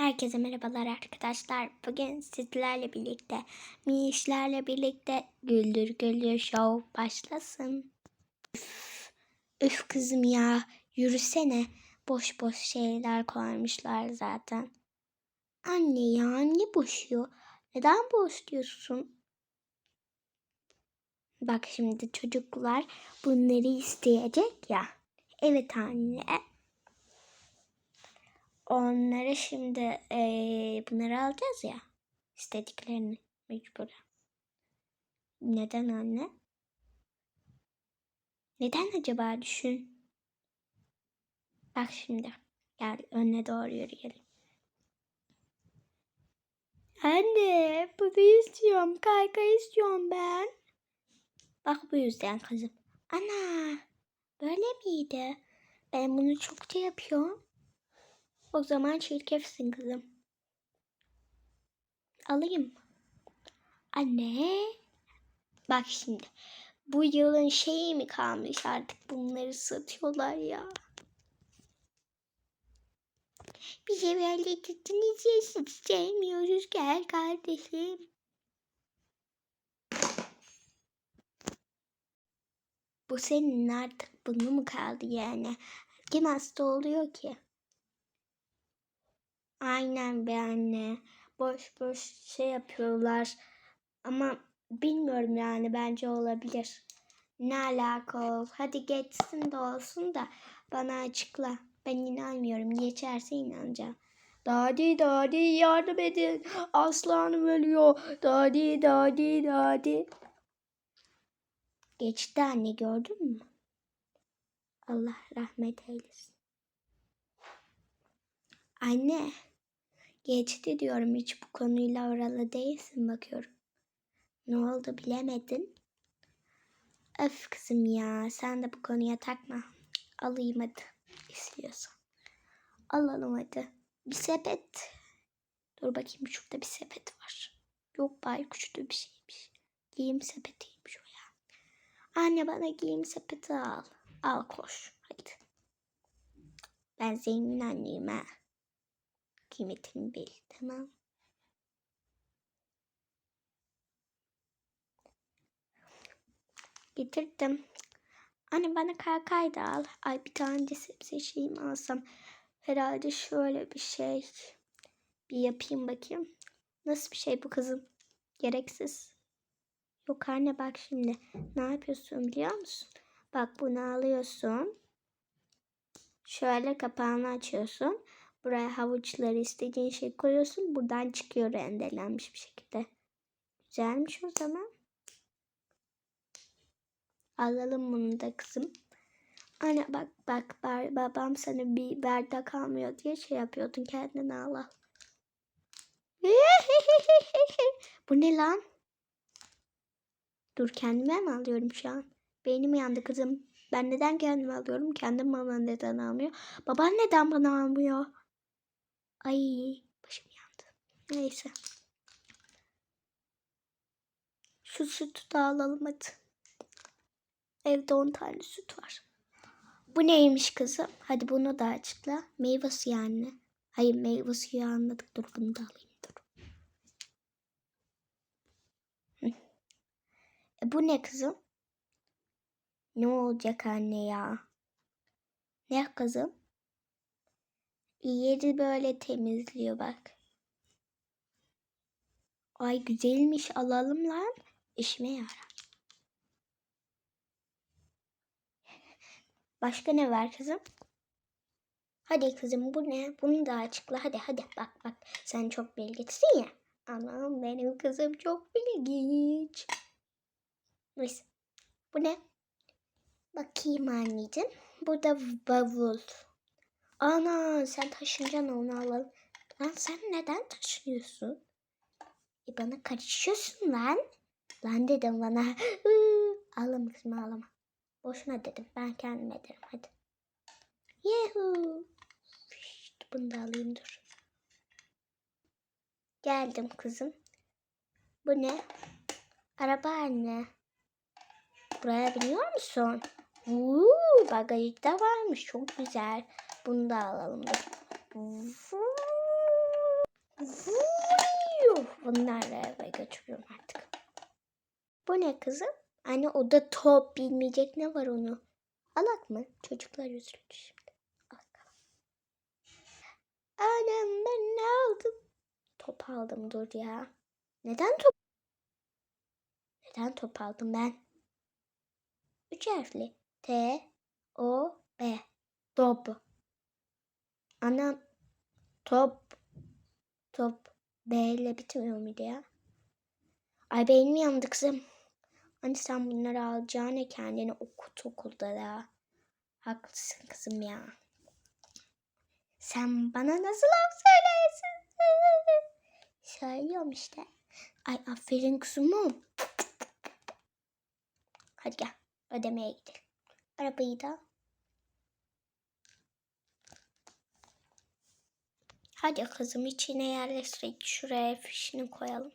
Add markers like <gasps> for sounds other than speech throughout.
Herkese merhabalar arkadaşlar. Bugün sizlerle birlikte, minişlerle birlikte Güldür Güldür Show başlasın. Üf, üf kızım ya, yürüsene. Boş boş şeyler koymuşlar zaten. Anne ya, ne boşuyor? Neden boş diyorsun? Bak şimdi çocuklar bunları isteyecek ya. Evet anne. Onları şimdi eee, bunları alacağız ya. İstediklerini mecburen. Neden anne? Neden acaba düşün. Bak şimdi. Gel önüne doğru yürüyelim. Anne bunu istiyorum. Kaykay istiyorum ben. Bak bu yüzden kızım. Ana böyle miydi? Ben bunu çokça yapıyorum. O zaman çirkefsin kızım. Alayım. Anne. Bak şimdi. Bu yılın şeyi mi kalmış artık bunları satıyorlar ya. Bize böyle tutunuz ya hiç sevmiyoruz gel kardeşim. Bu senin artık bunu mu kaldı yani? Kim hasta oluyor ki? Aynen be anne. Boş boş şey yapıyorlar. Ama bilmiyorum yani bence olabilir. Ne alaka ol. Hadi geçsin de olsun da bana açıkla. Ben inanmıyorum. Geçerse inanacağım. Dadi dadi yardım edin. Aslanım ölüyor. Dadi dadi dadi. Geçti anne gördün mü? Allah rahmet eylesin. Anne. Geçti diyorum hiç bu konuyla oralı değilsin bakıyorum. Ne oldu bilemedin? Öf kızım ya sen de bu konuya takma. Alayım hadi istiyorsan. Alalım hadi. Bir sepet. Dur bakayım şurada bir sepet var. Yok baykuştu bir şeymiş. Giyim sepetiymiş o ya. Anne bana giyim sepeti al. Al koş hadi. Ben zengin anneyim ha kıymetini bil. Tamam. Getirdim. Anne bana kaykay da al. Ay bir tane de sebze şeyim alsam. Herhalde şöyle bir şey. Bir yapayım bakayım. Nasıl bir şey bu kızım? Gereksiz. Yok anne bak şimdi. Ne yapıyorsun biliyor musun? Bak bunu alıyorsun. Şöyle kapağını açıyorsun. Buraya havuçları istediğin şey koyuyorsun. Buradan çıkıyor rendelenmiş bir şekilde. Güzelmiş o zaman. Alalım bunu da kızım. Anne bak bak babam sana bir bardak almıyor diye şey yapıyordun kendine al al. <laughs> Bu ne lan? Dur kendime mi alıyorum şu an? Beynim yandı kızım. Ben neden kendime alıyorum? Kendim bana neden almıyor? Baban neden bana almıyor? Ay başım yandı. Neyse. Şu sütü de alalım hadi. Evde 10 tane süt var. Bu neymiş kızım? Hadi bunu da açıkla. Meyve suyu anne. Hayır meyve suyu anladık. Dur bunu da alayım. Dur. E, bu ne kızım? Ne olacak anne ya? Ne kızım? Yeri böyle temizliyor bak. Ay güzelmiş alalım lan. İşime yarar. <laughs> Başka ne var kızım? Hadi kızım bu ne? Bunu da açıkla. Hadi hadi bak bak. Sen çok bilgisin ya. Anam benim kızım çok bilgiç. Neyse. Bu ne? Bakayım anneciğim. Burada bavul. Ana sen taşınacaksın onu alalım. Lan sen neden taşınıyorsun? E bana karışıyorsun lan. Lan dedim bana. <gasps> ağlama kızım ağlama. Boşuna dedim. Ben kendim ederim hadi. Yehu. Bunu da alayım dur. Geldim kızım. Bu ne? Araba anne. Buraya biniyor musun? Uuu bagajda varmış. Çok güzel. Bunu da alalım. Bunlarla eve götürüyorum artık. Bu ne kızım? Anne o da top bilmeyecek ne var onu. Alak mı? Çocuklar üzüldü şimdi. Annem ben ne aldım? Top aldım dur ya. Neden top? Neden top aldım ben? Üç harfli. T, O, B. Top. Anam top. Top. B ile bitmiyor muydu ya? Ay beynim yandı kızım. Hani sen bunları alacağına kendini okut okulda da. Haklısın kızım ya. Sen bana nasıl laf söylersin? <laughs> Söylüyorum işte. Ay aferin kızım. Hadi gel ödemeye gidelim. Arabayı da. Hadi kızım içine yerleştirdik. Şuraya fişini koyalım.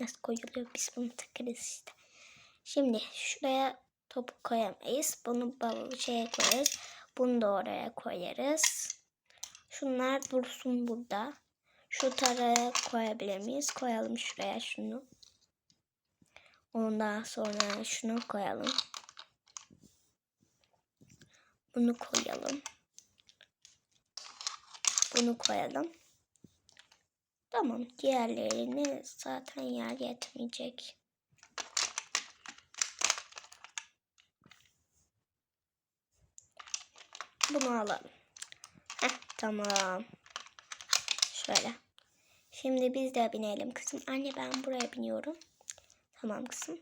Nasıl koyuluyor biz bunu takarız işte. Şimdi şuraya topu koyamayız. Bunu bavul şeye koyarız. Bunu da oraya koyarız. Şunlar dursun burada. Şu taraya koyabilir miyiz? Koyalım şuraya şunu. Ondan sonra şunu koyalım. Bunu koyalım. Bunu koyalım. Tamam. Diğerlerini zaten yer yetmeyecek. Bunu alalım. Heh, tamam. Şöyle. Şimdi biz de binelim kızım. Anne ben buraya biniyorum. Tamam kızım.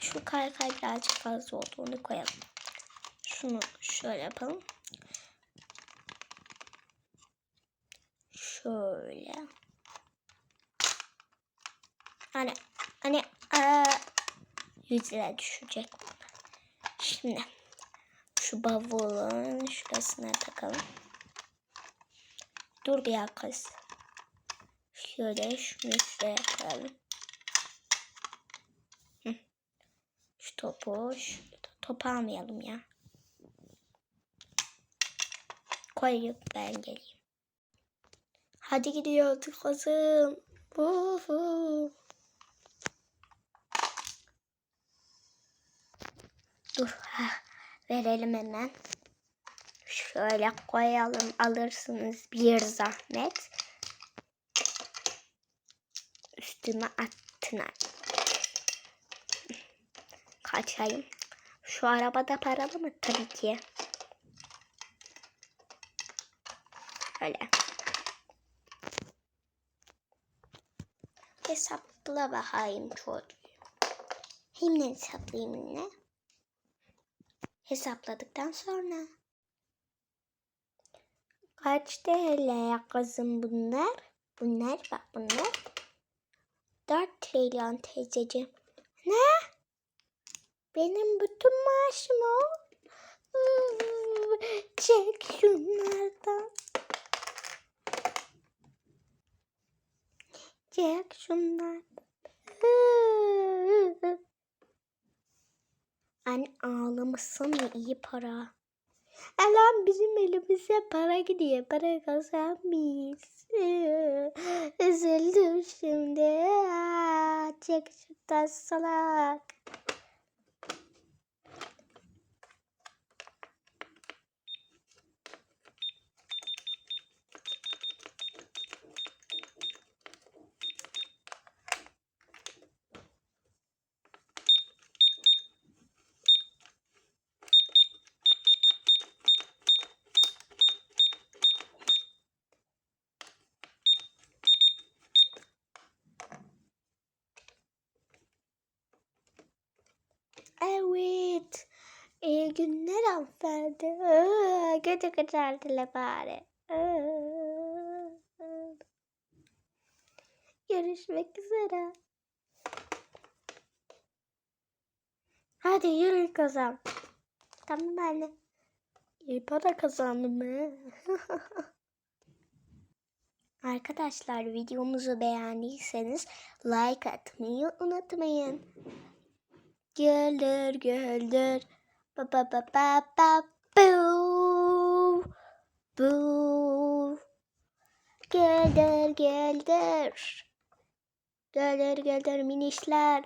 Şu kaykay birazcık fazla oldu. Onu koyalım. Şunu şöyle yapalım. Şöyle. Hani hani aa, 100 lira düşecek. Şimdi şu bavulun şurasına takalım. Dur bir kız. Şöyle şunu şuraya koyalım. Şu topu şu topu almayalım ya. Koyup ben geleyim. Hadi gidiyoruz kızım. Vuhu. Dur. Ha, verelim hemen. Şöyle koyalım. Alırsınız bir zahmet. Üstüme attın. Kaçayım. Şu arabada paralı mı? Tabii ki. Öyle. Hesapla bakayım çocuğu. Hem ne hesaplayayım ne? Hesapladıktan sonra. Kaç TL kızım bunlar? Bunlar bak bunlar. 4 trilyon teyzeciğim. Ne? Benim bütün maaşım o. Çek şunlardan. Çek şunlardan. Anne ağlamasın ya iyi para. Alan bizim elimize para gidiyor. Para kazanmayız. Üzüldüm şimdi. Çek salak. Evet. Hanımefendi. Aa, Gece kaçardılar bari. Görüşmek üzere. Hadi yürü kazan. Tamam anne. İyi para kazandım be. <laughs> Arkadaşlar videomuzu beğendiyseniz like atmayı unutmayın. Güldür güldür. Ba ba ba ba ba boo. Boo. Geldir geldir. Gelir gelir minişler.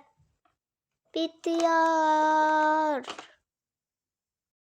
Bitiyor.